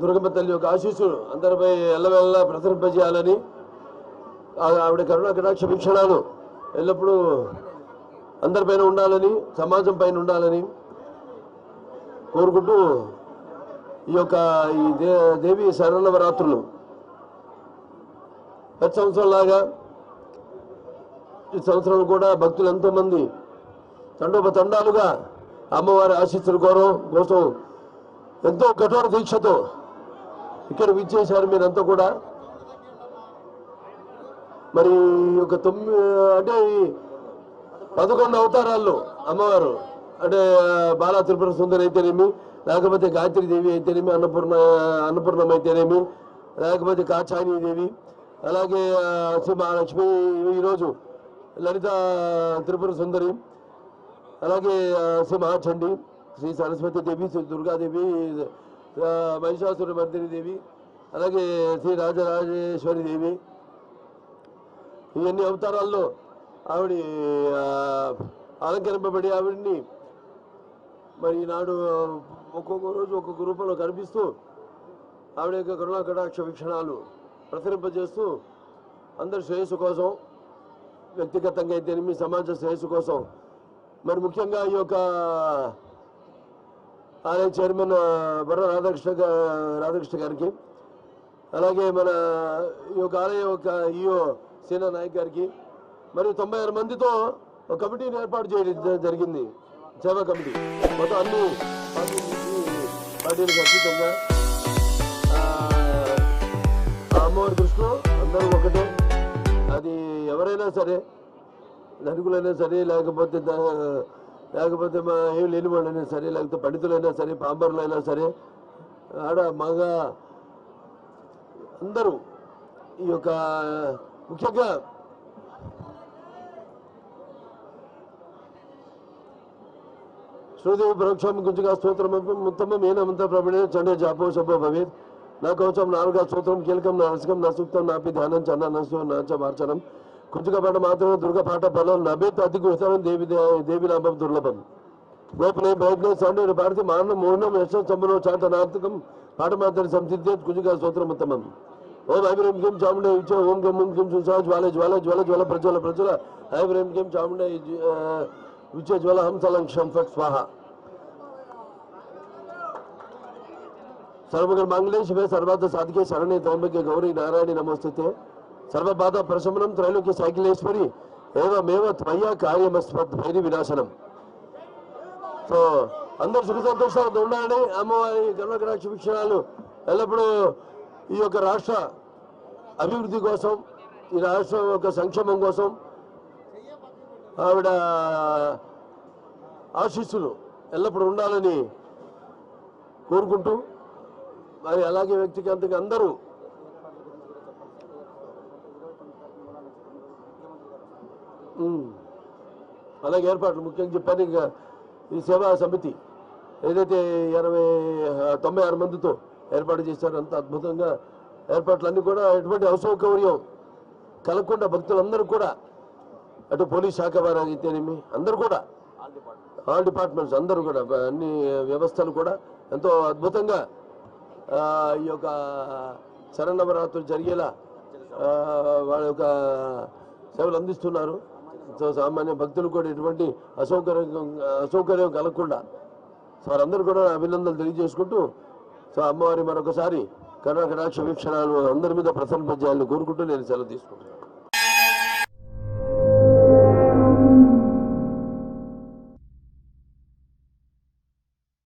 దుర్గమ్మ తల్లి యొక్క ఆశీస్సులు అందరిపై ఎల్లవెల్లా ప్రసరింపజేయాలని ఆవిడ కరుణా కటాక్ష వీక్షణాలు ఎల్లప్పుడూ అందరిపైన ఉండాలని సమాజం పైన ఉండాలని కోరుకుంటూ ఈ యొక్క ఈ దే దేవి శరణవరాత్రులు ప్రతి సంవత్సరంలాగా ఈ సంవత్సరం కూడా భక్తులు ఎంతోమంది తండోపతండాలుగా అమ్మవారి ఆశీస్సుల కోరం కోసం ఎంతో కఠోర దీక్షతో ఇక్కడ విచ్చేశారు మీరంతా కూడా. మరి ఒక తొమ్మిది అంటే పదకొండు అవతారాల్లో అమ్మవారు అంటే బాలా త్రిపుర సుందరి అయితేనేమి లేకపోతే గాయత్రి దేవి అయితేనేమి అన్నపూర్ణ అన్నపూర్ణం అయితేనేమి లేకపోతే కాచాని దేవి అలాగే శ్రీ మహాలక్ష్మి ఈరోజు లలిత త్రిపుర సుందరి అలాగే శ్రీ మహాచండి శ్రీ సరస్వతి దేవి శ్రీ దుర్గాదేవి మహిషాసుర మర్దిని దేవి అలాగే శ్రీ రాజరాజేశ్వరి దేవి. ఇవన్నీ అవతారాల్లో ఆవిడ అలంకరింపబడి ఆవిడ్ని మరి ఈనాడు ఒక్కొక్క రోజు ఒక్కొక్క రూపంలో కనిపిస్తూ ఆవిడ యొక్క కరుణా కటాక్ష వీక్షణాలు ప్రసరింపజేస్తూ అందరి శ్రేయస్సు కోసం వ్యక్తిగతంగా అయితేనేమి సమాజ శ్రేయస్సు కోసం. మరి ముఖ్యంగా ఈ యొక్క ఆలయ చైర్మన్ బర్ర రాధాకృష్ణ రాధాకృష్ణ గారికి అలాగే మన ఈ యొక్క ఆలయ యొక్క ఈఓ సేనా నాయక్ గారికి మరియు తొంభై ఆరు మందితో ఒక కమిటీని ఏర్పాటు చేయడం జరిగింది. సేవా కమిటీ. మొత్తం అన్ని పార్టీల ఖచ్చితంగా పార్టీలకు అతీతంగా అమ్మవారి దృష్టిలో అందరూ ఒకటే. అది ఎవరైనా సరే ధనికులైనా సరే లేకపోతే లేకపోతే మా ఏం లేని వాళ్ళైనా సరే లేకపోతే పండితులైనా సరే పాంబరులైనా సరే ఆడ మగ అందరూ ఈ యొక్క ముఖ్యంగా శ్రీదేవి పరోక్షం గుంజుగా స్తోత్రం ఉత్తమం ఏనమంత ప్రభుడే చండే జాపో శుభ భవేత్ నా కవచం నాలుగా స్తోత్రం కీలకం నా రసకం నా సూక్తం నాపి ధ్యానం చన్న నశో నాచ మార్చనం. కుంచుకపాట మాత్రమే దుర్గ పాట బలం లభ్యత అతి గుణం దేవి దేవి లాభం దుర్లభం లోపలే ప్రయత్నం సౌందర్య భారతి మారణ మూర్ణం యశం చంబలో చాట నాటకం పాట మాత్రం సంసిద్ధే కుజుగా స్తోత్రం ఉత్తమం ఓం ఐబ్రేం కిం చాముండే ఇచ్చే ఓం గం ఓం కిం సుసా జ్వాల జ్వాల జ్వాల జ్వాల ప్రజ్వల ప్రజ్వల ఐబ్రేం కిం చాముండే విచే జ్వాల హంసలం క్షం ఫట్ స్వాహ సర్వగర్ మంగళేశ్ సర్వాత సాధికే శరణే త్రయంబకే గౌరీ నారాయణ నమోస్తుతే సర్వబాధ ప్రశమనం త్రైలోక్య సైకిలేశ్వరి ఏవమేవ త్వయ కార్యమస్మత్ భైరి వినాశనం. సో అందరు సుఖ సంతోషాలు ఉండాలని అమ్మవారి కర్ణకటాక్ష వీక్షణాలు ఎల్లప్పుడూ ఈ యొక్క రాష్ట్ర అభివృద్ధి కోసం ఈ రాష్ట్రం యొక్క సంక్షేమం కోసం ఆవిడ ఆశీస్సులు ఎల్లప్పుడూ ఉండాలని కోరుకుంటూ మరి అలాగే వ్యక్తిగతంగా అందరూ అలాగే ఏర్పాట్లు ముఖ్యంగా చెప్పాను ఇంకా ఈ సేవా సమితి ఏదైతే ఇరవై తొంభై ఆరు మందితో ఏర్పాటు చేశారో అంత అద్భుతంగా ఏర్పాట్లన్నీ కూడా ఎటువంటి అసౌకర్యం కలగకుండా భక్తులందరూ కూడా అటు పోలీస్ శాఖ వారు అయితేనేమి అందరూ కూడా ఆల్ డిపార్ట్మెంట్స్ అందరూ కూడా అన్ని వ్యవస్థలు కూడా ఎంతో అద్భుతంగా ఈ యొక్క శరణవరాత్రులు జరిగేలా వాళ్ళ యొక్క సేవలు అందిస్తున్నారు. సామాన్య భక్తులు కూడా ఎటువంటి అసౌకర్యం అసౌకర్యం కలగకుండా సో వారందరూ కూడా అభినందనలు తెలియజేసుకుంటూ సో అమ్మవారి మరొకసారి కర్ణకటాక్ష వీక్షణాలు అందరి మీద ప్రసన్నపజేయాలని కోరుకుంటూ నేను సెలవు తీసుకుంటున్నాను.